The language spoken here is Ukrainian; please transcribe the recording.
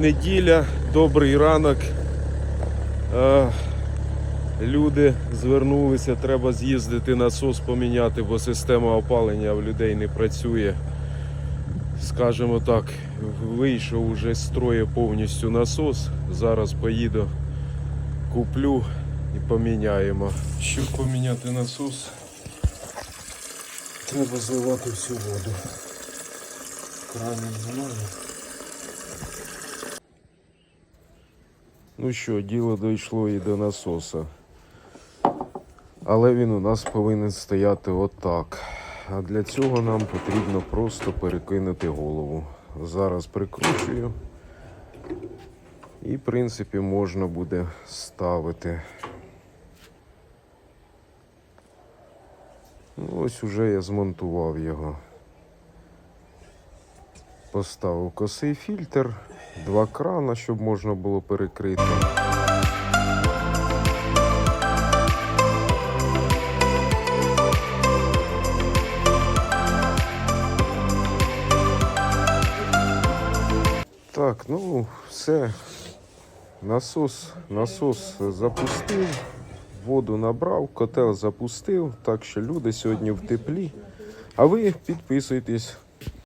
неділя, добрий ранок. Е, Люди звернулися, треба з'їздити насос поміняти, бо система опалення в людей не працює. Скажімо так, вийшов уже з строю повністю насос. Зараз поїду, куплю і поміняємо. Щоб поміняти насос, треба зливати всю воду. Кранів немає. Ну що, діло дійшло і до насоса. Але він у нас повинен стояти отак. А для цього нам потрібно просто перекинути голову. Зараз прикручую. І, в принципі, можна буде ставити. Ну, ось уже я змонтував його. Поставив косий фільтр, два крана, щоб можна було перекрити. Так, ну все. Насос, насос запустив, воду набрав, котел запустив. Так що люди сьогодні в теплі. А ви підписуйтесь,